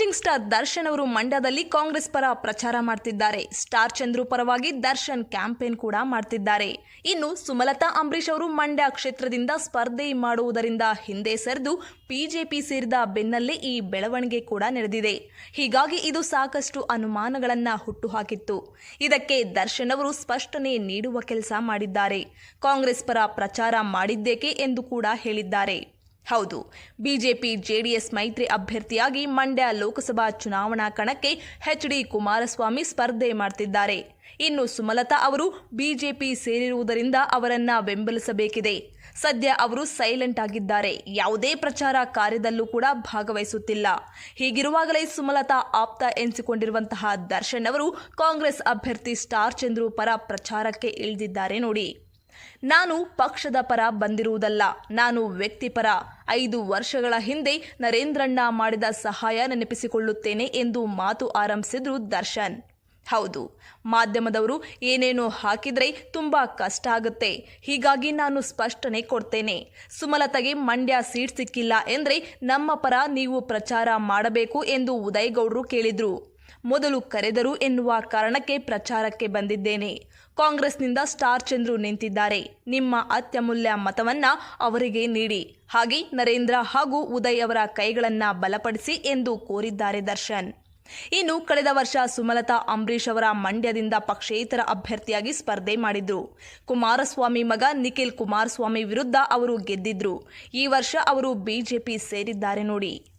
Rising star Darshan ಅವರು ಮಂಡ್ಯದಲ್ಲಿ ಕಾಂಗ್ರೆಸ್ ಪರ ಪ್ರಚಾರ ಮಾಡ್ತಿದ್ದಾರೆ. ಸ್ಟಾರ್ ಚಂದ್ರು ಪರವಾಗಿ ದರ್ಶನ್ ಕ್ಯಾಂಪೇನ್ ಕೂಡ ಮಾಡ್ತಿದ್ದಾರೆ. ಇನ್ನು ಸುಮಲತಾ ಅಂಬರೀಶ್ ಅವರು ಮಂಡ್ಯ ಕ್ಷೇತ್ರದಿಂದ ಸ್ಪರ್ಧೆ ಮಾಡುವುದರಿಂದ ಹಿಂದೆ ಸರಿದು ಬಿಜೆಪಿ ಸೇರಿದ ಬೆನ್ನಲ್ಲೇ ಈ ಬೆಳವಣಿಗೆ ಕೂಡ ನಡೆದಿದೆ. ಹೀಗಾಗಿ ಇದು ಸಾಕಷ್ಟು ಅನುಮಾನಗಳನ್ನ ಹುಟ್ಟುಹಾಕಿತ್ತು. ಇದಕ್ಕೆ ದರ್ಶನ್ ಅವರು ಸ್ಪಷ್ಟನೆ ನೀಡುವ ಕೆಲಸ ಮಾಡಿದ್ದಾರೆ. ಕಾಂಗ್ರೆಸ್ ಪರ ಪ್ರಚಾರ ಮಾಡಿದ್ದೇಕೆ ಎಂದು ಕೂಡ ಹೇಳಿದ್ದಾರೆ. ಹೌದು. ಬಿಜೆಪಿ, ಜೆಡಿಎಸ್ ಮೈತ್ರಿ ಅಭ್ಯರ್ಥಿಯಾಗಿ ಮಂಡ್ಯ ಲೋಕಸಭಾ ಚುನಾವಣಾ ಕಣಕ್ಕೆ ಎಚ್ ಡಿ ಕುಮಾರಸ್ವಾಮಿ ಸ್ಪರ್ಧೆ ಮಾಡ್ತಿದ್ದಾರೆ. ಇನ್ನು ಸುಮಲತಾ ಅವರು ಬಿಜೆಪಿ ಸೇರಿರುವುದರಿಂದ ಅವರನ್ನ ಬೆಂಬಲಿಸಬೇಕಿದೆ. ಸದ್ಯ ಅವರು ಸೈಲೆಂಟ್ ಆಗಿದ್ದಾರೆ. ಯಾವುದೇ ಪ್ರಚಾರ ಕಾರ್ಯದಲ್ಲೂ ಕೂಡ ಭಾಗವಹಿಸುತ್ತಿಲ್ಲ. ಹೀಗಿರುವಾಗಲೇ ಸುಮಲತಾ ಆಪ್ತ ಎನಿಸಿಕೊಂಡಿರುವಂತಹ ದರ್ಶನ್ ಅವರು ಕಾಂಗ್ರೆಸ್ ಅಭ್ಯರ್ಥಿ ಸ್ಟಾರ್ ಚಂದ್ರು ಪರ ಪ್ರಚಾರಕ್ಕೆ ಇಳಿದಿದ್ದಾರೆ ನೋಡಿ. ನಾನು ಪಕ್ಷದ ಪರ ಬಂದಿರುವುದಲ್ಲ, ನಾನು ವ್ಯಕ್ತಿಪರ ಐದು ವರ್ಷಗಳ ಹಿಂದೆ ನರೇಂದ್ರಣ್ಣ ಮಾಡಿದ ಸಹಾಯ ನೆನಪಿಸಿಕೊಳ್ಳುತ್ತೇನೆ ಎಂದು ಮಾತು ಆರಂಭಿಸಿದ್ರು ದರ್ಶನ್. ಹೌದು, ಮಾಧ್ಯಮದವರು ಏನೇನು ಹಾಕಿದರೆ ತುಂಬ ಕಷ್ಟ ಆಗುತ್ತೆ. ಹೀಗಾಗಿ ನಾನು ಸ್ಪಷ್ಟನೆ ಕೊಡ್ತೇನೆ. ಸುಮಲತಗೆ ಮಂಡ್ಯ ಸೀಟ್ ಸಿಕ್ಕಿಲ್ಲ ಎಂದರೆ ನಮ್ಮ ಪರ ನೀವು ಪ್ರಚಾರ ಮಾಡಬೇಕು ಎಂದು ಉದಯಗೌಡರು ಕೇಳಿದ್ರು. ಮೊದಲು ಕರೆದರು ಎನ್ನುವ ಕಾರಣಕ್ಕೆ ಪ್ರಚಾರಕ್ಕೆ ಬಂದಿದ್ದೇನೆ. ಕಾಂಗ್ರೆಸ್ನಿಂದ ಸ್ಟಾರ್ ಚಂದ್ರು ನಿಂತಿದ್ದಾರೆ. ನಿಮ್ಮ ಅತ್ಯಮೂಲ್ಯ ಮತವನ್ನ ಅವರಿಗೆ ನೀಡಿ. ಹಾಗೆ ನರೇಂದ್ರ ಹಾಗೂ ಉದಯ್ ಅವರ ಕೈಗಳನ್ನ ಬಲಪಡಿಸಿ ಎಂದು ಕೋರಿದ್ದಾರೆ ದರ್ಶನ್. ಇನ್ನು ಕಳೆದ ವರ್ಷ ಸುಮಲತಾ ಅಂಬರೀಷ್ ಅವರ ಮಂಡ್ಯದಿಂದ ಪಕ್ಷೇತರ ಅಭ್ಯರ್ಥಿಯಾಗಿ ಸ್ಪರ್ಧೆ ಮಾಡಿದ್ರು. ಕುಮಾರಸ್ವಾಮಿ ಮಗ ನಿಖಿಲ್ ಕುಮಾರಸ್ವಾಮಿ ವಿರುದ್ಧ ಅವರು ಗೆದ್ದಿದ್ರು. ಈ ವರ್ಷ ಅವರು ಬಿಜೆಪಿ ಸೇರಿದ್ದಾರೆ ನೋಡಿ.